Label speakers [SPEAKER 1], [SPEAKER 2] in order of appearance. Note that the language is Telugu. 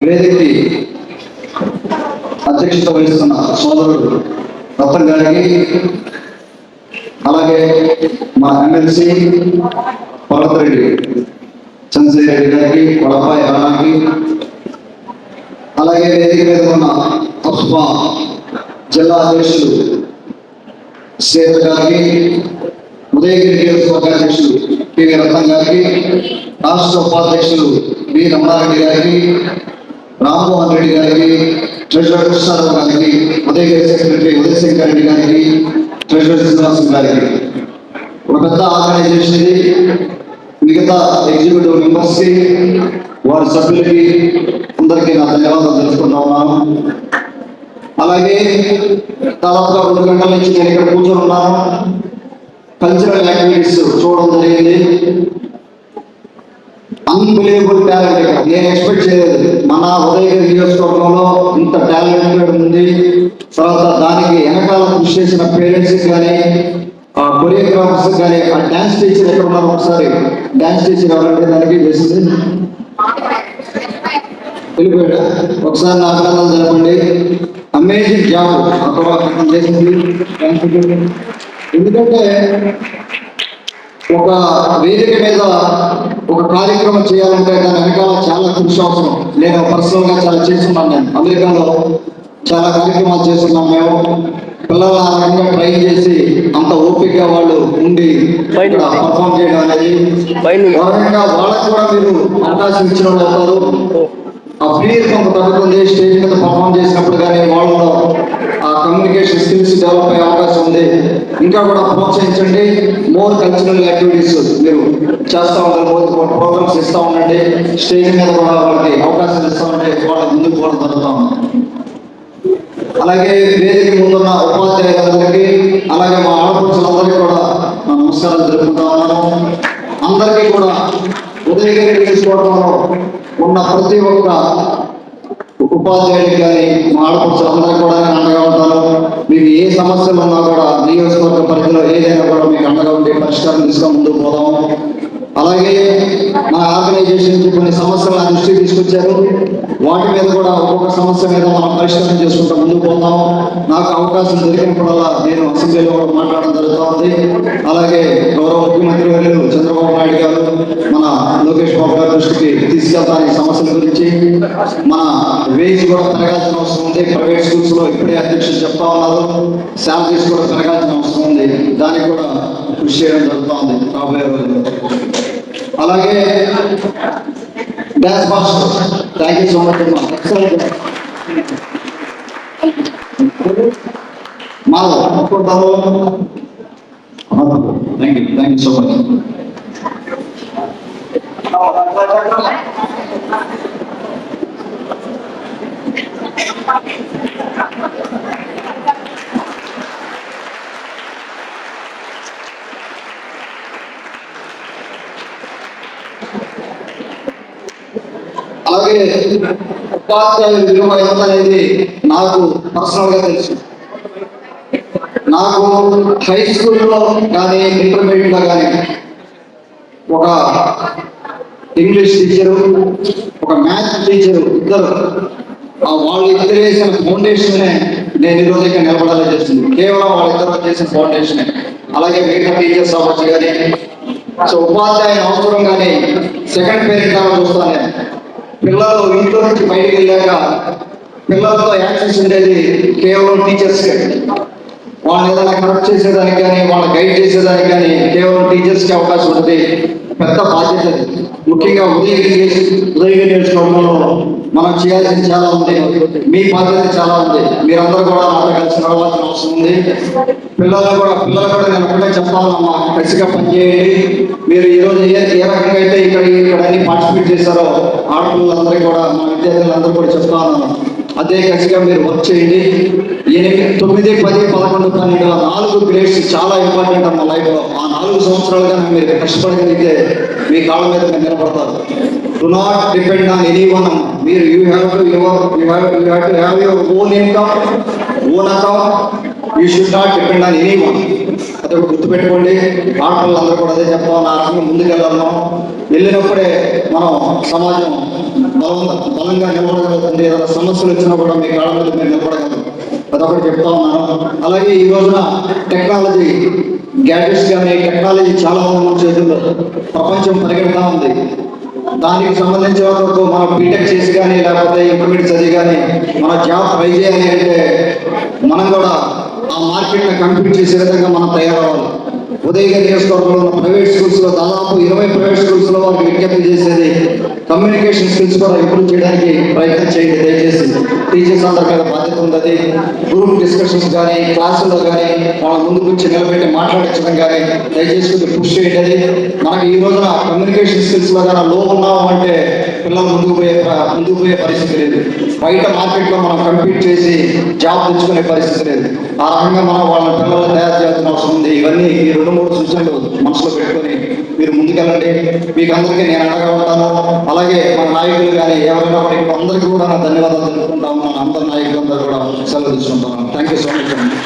[SPEAKER 1] వేదికకి అధ్యక్షత వహిస్తున్న సోదరుడు రతన్ గారికి అలాగే మా ఎమ్మెల్సీ పర్వతరెడ్డి చంద్రశేఖర్ రెడ్డి గారికి కొడపాయి రాణాకి అలాగే వేదిక మీద ఉన్న అస్మా జిల్లా అధ్యక్షులు సేత్ గారికి ఉదయగిరి నియోజకవర్గ అధ్యక్షులు పివి రత్నం గారికి రాష్ట్ర ఉపాధ్యక్షులు బి రమణారెడ్డి గారికి రామ్మోహన్ రెడ్డి గారికి ట్రెజరర్ కృష్ణారావు గారికి ఉదయ సెక్రటరీ ఉదయశంకర్ రెడ్డి గారికి ట్రెజరర్ శ్రీనివాసం గారికి. ఒక పెద్ద ఆర్గనైజేషన్ ఇది. మిగతా ఎగ్జిక్యూటివ్ మెంబర్స్కి వారి సభ్యులకి అందరికీ నా ధన్యవాదాలు తెలుసుకుంటా ఉన్నాను. అలాగే దాదాపుగా రెండు గంటల నుంచి నేను ఇక్కడ కూర్చొని ఉన్నాను. కల్చరల్ యాక్టివిటీస్ చూడడం జరిగింది. అన్బిలీవబుల్ టాలెంట్ నేను ఎక్స్పెక్ట్ చేయలేదు. మన ఉదయగిరి నియోజకవర్గంలో ఇంత టాలెంటెడ్ ఉంది. తర్వాత దానికి వెనకాల కృషి చేసిన పేరెంట్స్ కానీ ఆ కొరియోగ్రాఫర్స్ కానీ ఆ డాన్స్ టీచర్ ఎక్కడ ఉన్నారు ఒకసారి డాన్స్ టీచర్ ఎవరంటే దానికి వేసింది వెళ్ళిపోయాడు? ఒకసారి నా అభినందనలు జరపండి అమేజింగ్ జాబ్ అక్కడ చేసింది. ఎందుకంటే ఒక వేదిక మీద ఒక కార్యక్రమం చేయాలంటే దాని వెనకాల చాలా కృషి అవసరం. నేను పర్సనల్గా చాలా చేస్తున్నాను నేను అమెరికాలో చాలా కార్యక్రమాలు చేస్తున్నాం మేము. పిల్లల ఆ రకంగా ట్రైన్ చేసి అంత ఓపిక వాళ్ళు ఉండి పర్ఫామ్ చేయడం అనేది రకంగా వాళ్ళకు కూడా మీరు అవకాశం ఇచ్చిన వాళ్ళు అవుతారు ఆ ఫీల్ కొంత తగ్గుతుంది స్టేజ్ మీద పర్ఫామ్ చేసినప్పుడు కానీ వాళ్ళలో ఆ కమ్యూనికేషన్ స్కిల్స్ డెవలప్ అయ్యే అవకాశం ఉంది. ఇంకా కూడా ప్రోత్సహించండి. మోర్ కల్చరల్ యాక్టివిటీస్ మీరు చేస్తూ ఉంటారు మోర్ ప్రోగ్రామ్స్ ఇస్తూ ఉండండి. స్టేజ్ మీద కూడా వాళ్ళకి అవకాశాలు ఇస్తూ ఉంటే వాళ్ళ ముందుకు కూడా జరుగుతూ ఉంది అలాగే వేదిక ముందున్న ఉపాధ్యాయులందరికీ అలాగే మా ఆడపడుచులందరికీ కూడా మా నమస్కారాలు తెలుపుకుంటా ఉన్నాను. అందరికీ కూడా ఉదయగిరి తీసుకోవడంలో ఉన్న ప్రతి ఒక్క ఉపాధ్యాయుడికి కానీ మా ఆడపడుచులందరికీ కూడా అండగా మీకు ఏ సమస్యలు ఉన్నా కూడా నియోజకవర్గ పరిధిలో ఏదైనా కూడా మీకు అండగా ఉండే పరిష్కారం తీసుకొని ముందుకు పోదాం. అలాగే మా ఆర్గనైజేషన్ నుంచి కొన్ని సమస్యలు నా దృష్టికి తీసుకొచ్చారు. వాటి మీద కూడా ఒక్కొక్క సమస్య మీద మనం పరిష్కారం చేసుకుంటూ ముందుకు పోతాం. నాకు అవకాశం దొరికినప్పుడల్లా నేను అసెంబ్లీలో కూడా మాట్లాడడం జరుగుతూ ఉంది. అలాగే గౌరవ ముఖ్యమంత్రి వర్యులు చంద్రబాబు నాయుడు గారు మన లోకేష్ బాబు గారి దృష్టికి తీసుకెళ్తాను ఈ సమస్యల గురించి. మన వేజ్ కూడా పెరగాల్సిన అవసరం ఉంది. ప్రైవేట్ స్కూల్స్లో ఇప్పుడే అధ్యక్షులు చెప్తా ఉన్నారు. శాలరీస్ కూడా పెరగాల్సిన అవసరం ఉంది. దానికి కూడా కృషి చేయడం జరుగుతూ ఉంది రాబోయే రోజుల్లో. అలాగే dance master thank you so much అమ్మా. Madhav thank you thank you so much అలాగే ఉపాధ్యాయుల విలువ ఎంత అనేది నాకు పర్సనల్గా తెలుసు. నాకు హై స్కూల్లో కానీ ఇంటర్మీడియట్లో కానీ ఒక ఇంగ్లీష్ టీచరు ఒక మ్యాథ్స్ టీచరు ఇద్దరు. ఆ వాళ్ళు ఇద్దరు వేసిన ఫౌండేషన్ నేను ఈరోజు ఇక్కడ నిలబడాలని చేస్తుంది. కేవలం వాళ్ళిద్దరు చేసిన ఫౌండేషన్ అలాగే మిగతా టీచర్స్ అవ్వచ్చు కానీ సో ఉపాధ్యాయుని అవసరం కానీ సెకండ్ పేరెంట్గా చూస్తాను. నేను పిల్లలు ఇంట్లో నుంచి బయటకు వెళ్ళాక పిల్లలతో యాక్సెస్ ఉండేది కేవలం టీచర్స్ వాళ్ళని ఏదైనా కరెక్ట్ చేసేదానికి కానీ వాళ్ళ గైడ్ చేసేదానికి కానీ కేవలం టీచర్స్కి అవకాశం ఉంటుంది. పెద్ద బాధ్యత అది. ముఖ్యంగా ఉదయగిరి ఉదయగిరి నియోజకవర్గంలో మనం చేయాల్సింది చాలా ఉంది. మీ బాధ్యత చాలా ఉంది. మీరందరూ కూడా నాతో కలిసి రావాల్సిన అవసరం ఉంది. పిల్లలు కూడా పిల్లలు కూడా నేను ఒకటే చెప్తానమ్మా కలిసిగా పనిచేయండి మీరు ఈ రోజు ఏ ఏ రకంగా అయితే ఇక్కడ ఇక్కడ అన్ని పార్టిసిపేట్ చేశారో ఆడపిల్లలందరికీ కూడా మా విద్యార్థులందరూ కూడా చెప్తాను. అదే కసిగా మీరు వర్క్ చేయండి. ఎనిమిది తొమ్మిది పది పదకొండు పన్నెండు ఆ నాలుగు గ్రేడ్స్ చాలా ఇంపార్టెంట్ అమ్మ లైఫ్లో ఆ నాలుగు సంవత్సరాలుగా మీరు కష్టపడగలిగితే మీ కాళ్ళ మీద మీరు నిలబడతారు. Do not depend on any one మీరు you have to your you have you have to have your own income own account you should not depend on any one అదే గుర్తుపెట్టుకోండి. ఆడపిల్లలందరూ కూడా అదే చెప్పాలి. ఆ రకంగా ముందుకెళ్ళాము వెళ్ళినప్పుడే మనం సమాజం బలంగా నిలబడగలుగుతుంది ఏదైనా సమస్యలు వచ్చినా కూడా మీ కాళ్ళ మీద మీరు నిలబడగలరు. అదొకటి చెప్తా ఉన్నాను. అలాగే ఈ రోజున టెక్నాలజీ గ్యాడ్జెట్స్ కానీ టెక్నాలజీ చాలా ఉన్న చేతుల్లో. ప్రపంచం పరిగెడతా ఉంది. దానికి సంబంధించిన వరకు మనం బీటెక్ చేసి కానీ లేకపోతే ఇంటర్మీడియట్ చదివి కానీ మన జాబ్ ట్రై చేయాలి అంటే మనం కూడా ఆ మార్కెట్ని కంప్లీట్ చేసే విధంగా మనం తయారవ్వాలి. ఉదయగిరి నియోజకవర్గంలో ఉన్న ప్రైవేట్ స్కూల్స్లో దాదాపు ఇరవై ప్రైవేట్ స్కూల్స్లో వారికి విజ్ఞప్తి చేసేది కమ్యూనికేషన్ స్కిల్స్ కూడా ఇంప్రూవ్ చేయడానికి ప్రయత్నం చేయండి దయచేసి టీచర్స్ అందరికీ బాధ్యత ఉంది గ్రూప్ డిస్కషన్స్ కానీ క్లాసుల్లో కానీ వాళ్ళ ముందుకు వచ్చి నిలబెట్టి మాట్లాడించడం కానీ దయచేసి కొంచెం పుష్ చేయండి మనకి ఈ రోజున కమ్యూనికేషన్ స్కిల్స్లో కానీ లో ఉన్నాము అంటే పిల్లలు ముందుకు పోయే ముందుకు పోయే పరిస్థితి లేదు. బయట మార్కెట్లో మనం కంపీట్ చేసి జాబ్ తెచ్చుకునే పరిస్థితి లేదు. ఆ రకంగా మనం వాళ్ళ పిల్లలు తయారు చేయాల్సిన అవసరం ఉంది. ఇవన్నీ ఈ రెండు మూడు సూచనలు మనసులో పెట్టుకొని మీరు ముందుకెళ్ళండి. మీకు అందరికీ నేను అండగా ఉంటాను. అలాగే మన నాయకులు కానీ ఎవరైనా కూడా అందరికీ కూడా నా ధన్యవాదాలు తెలుపుకుంటాము మన అందరి నాయకులందరూ కూడా సెలవు తీసుకుంటాను. థ్యాంక్ యూ సో మచ్ అండి